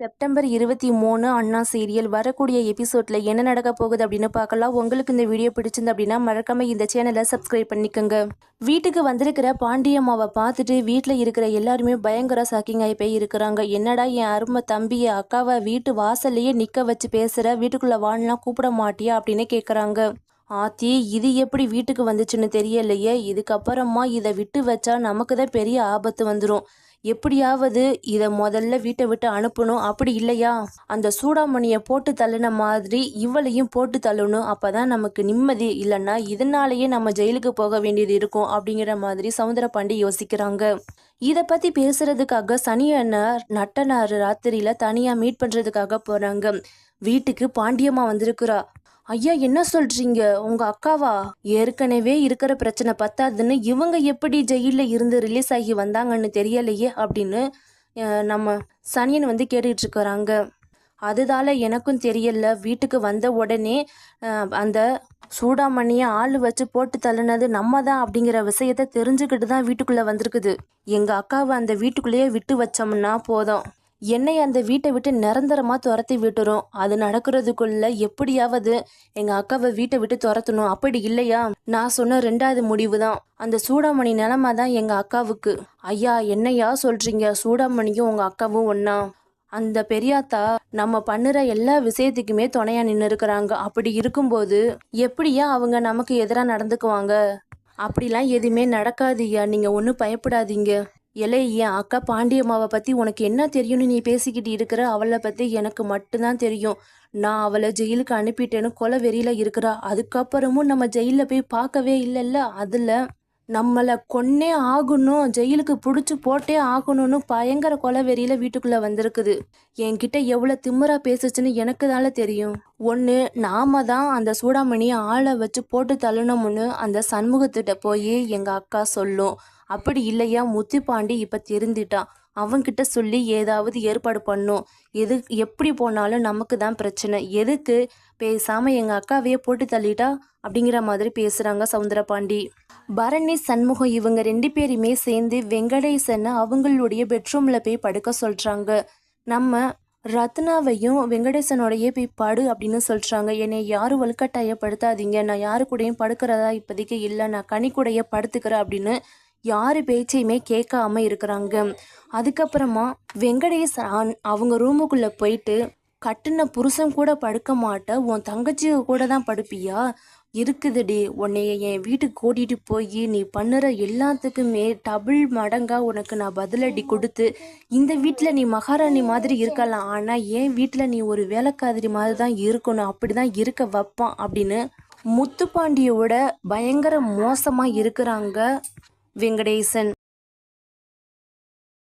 September இருபத்தி மூணு அண்ணா serial வரக்கூடிய எபிசோட்ல என்ன நடக்க போகுது அப்படின்னு பார்க்கலாம். உங்களுக்கு இந்த வீடியோ பிடிச்சிருந்து அப்படின்னா மறக்காம இந்த சேனலை சப்ஸ்கிரைப் பண்ணிக்கோங்க. வீட்டுக்கு வந்திருக்கிற பாண்டியம்மாவை பார்த்துட்டு வீட்டில் இருக்கிற எல்லாருமே பயங்கர ஷாக்கிங் ஆகி போய் இருக்கிறாங்க. என்னடா என் அருமை தம்பிய அக்காவை வீட்டு வாசல்லையே நிற்க வச்சு பேசுகிற வீட்டுக்குள்ளே வாழ்லாம் கூப்பிட மாட்டியா அப்படின்னு கேட்குறாங்க ஆத்தி இது எப்படி வீட்டுக்கு வந்துச்சுன்னு தெரியலையே. இதுக்கப்புறமா இதை விட்டு வச்சா நமக்கு தான் பெரிய ஆபத்து வந்துடும் எப்படியாவது இதை முதல்ல வீட்டை விட்டு அனுப்பணும். அப்படி இல்லையா? அந்த சூடாமணியை போட்டு தள்ளின மாதிரி இவளையும் போட்டு தள்ளணும். அப்பதான் நமக்கு நிம்மதி. இல்லைன்னா இதனாலேயே நம்ம ஜெயிலுக்கு போக வேண்டியது இருக்கும் அப்படிங்கிற மாதிரி சவுந்தர பாண்டி யோசிக்கிறாங்க. இதை பற்றி பேசுறதுக்காக சனி அண்ணர் நட்டனார் ராத்திரியில் தனியாக மீட் பண்ணுறதுக்காக போகிறாங்க வீட்டுக்கு பாண்டியம்மா வந்திருக்கிறா. ஐயா என்ன சொல்றீங்க? உங்க அக்காவா? ஏற்கனவே இருக்கிற பிரச்சனை பத்தாதுன்னு இவங்க எப்படி ஜெயில இருந்து ரிலீஸ் ஆகி வந்தாங்கன்னு தெரியலையே அப்படின்னு நம்ம சனியன் வந்து கேட்டுட்டு இருக்கிறாங்க அதுதால எனக்கும் தெரியல. வீட்டுக்கு வந்த உடனே அந்த சூடாமணியை ஆள் வச்சு போட்டு தள்ளுனது நம்ம தான் அப்படிங்கிற விஷயத்த தெரிஞ்சுக்கிட்டு தான் வீட்டுக்குள்ளே வந்திருக்குது. எங்கள் அக்காவை அந்த வீட்டுக்குள்ளேயே விட்டு வச்சோம்னா போதும். என்னை அந்த வீட்டை விட்டு நிரந்தரமாக துரத்தி விட்டுரும். அது நடக்கிறதுக்குள்ள எப்படியாவது எங்கள் அக்காவை வீட்டை விட்டு துரத்தணும். அப்படி இல்லையா? நான் சொன்ன ரெண்டாவது முடிவு தான் அந்த சூடாமணி நிலமை தான் எங்கள் அக்காவுக்கு. ஐயா என்னையா சொல்கிறீங்க சூடாமணியும் உங்கள் அக்காவும் ஒன்றா அந்த பெரியாத்தா நம்ம பண்ணுற எல்லா விஷயத்துக்குமே துணையாக நின்று இருக்கிறாங்க. அப்படி இருக்கும்போது எப்படியா அவங்க நமக்கு எதிராக நடந்துக்குவாங்க? அப்படிலாம் எதுவுமே நடக்காதுய்யா நீங்கள் ஒன்றும் பயப்படாதீங்க. இல்லை என் அக்கா பாண்டியம்மாவை பற்றி உனக்கு என்ன தெரியும்னு நீ பேசிக்கிட்டு இருக்கிற? அவளை பற்றி எனக்கு மட்டும்தான் தெரியும். நான் அவளை ஜெயிலுக்கு அனுப்பிட்டேன்னு கொலை வெறியில் இருக்கிறா. அதுக்கப்புறமும் நம்ம ஜெயிலில் போய் பார்க்கவே இல்லைல்ல? அதில் நம்மளை கொன்னே ஆகணும். ஜெயிலுக்கு பிடிச்சி போட்டே ஆகணும்னு பயங்கர கொலை வெறியில் வீட்டுக்குள்ளே வந்திருக்குது. என்கிட்ட எவ்வளோ திமிரா பேசுச்சுன்னு எனக்கு தானே தெரியும். ஒன்று நாம தான் அந்த சூடாமணியை ஆளை வச்சு போட்டு தள்ளணும்னு அந்த சண்முகத்திட்ட போய் எங்கள் அக்கா சொல்லும். அப்படி இல்லையா? முத்துப்பாண்டி இப்போ திருந்திட்டான் அவன்கிட்ட சொல்லி ஏதாவது ஏற்பாடு பண்ணும். எது எப்படி போனாலும் நமக்கு தான் பிரச்சனை. எதுக்கு பேசாமல் எங்கள் அக்காவையே போட்டு தள்ளிட்டா? அப்படிங்கிற மாதிரி பேசுகிறாங்க சவுந்தரபாண்டி பரணி சண்முகம் இவங்க ரெண்டு பேருமே சேர்ந்து வெங்கடேசனை அவங்களுடைய பெட்ரூமில் போய் படுக்க சொல்கிறாங்க நம்ம ரத்னாவையும் வெங்கடேசனோடையே போய் படு அப்படின்னு சொல்கிறாங்க என்னை யாரும் வலுக்கட்டாயப்படுத்தாதீங்க. நான் யாரு கூடயும் படுக்கிறதா இப்போதைக்கு இல்லை. நான் கனி கூடைய படுத்துக்கிறேன் அப்படின்னு யார் பேச்சையுமே கேட்காம இருக்கிறாங்க. அதுக்கப்புறமா வெங்கடேஷ் அவங்க ரூமுக்குள்ளே போயிட்டு கட்டின புருஷன் கூட படுக்க மாட்ட உன் தங்கச்சி கூட தான் படுப்பியா? இருக்குதுடி உன்னைய என் வீட்டுக்கு கூட்டிகிட்டு போய் நீ பண்ணுற எல்லாத்துக்குமே டபுள் மடங்காக உனக்கு நான் பதிலடி கொடுத்து இந்த வீட்டில் நீ மகாராணி மாதிரி இருக்கலாம் ஆனால் என் வீட்டில் நீ ஒரு வேலைக்காதிரி மாதிரி தான் இருக்கணும் அப்படி தான் இருக்க வைப்பான் அப்படின்னு முத்துப்பாண்டியோட பயங்கர மோசமாக இருக்கிறாங்க வெங்கடேசன்.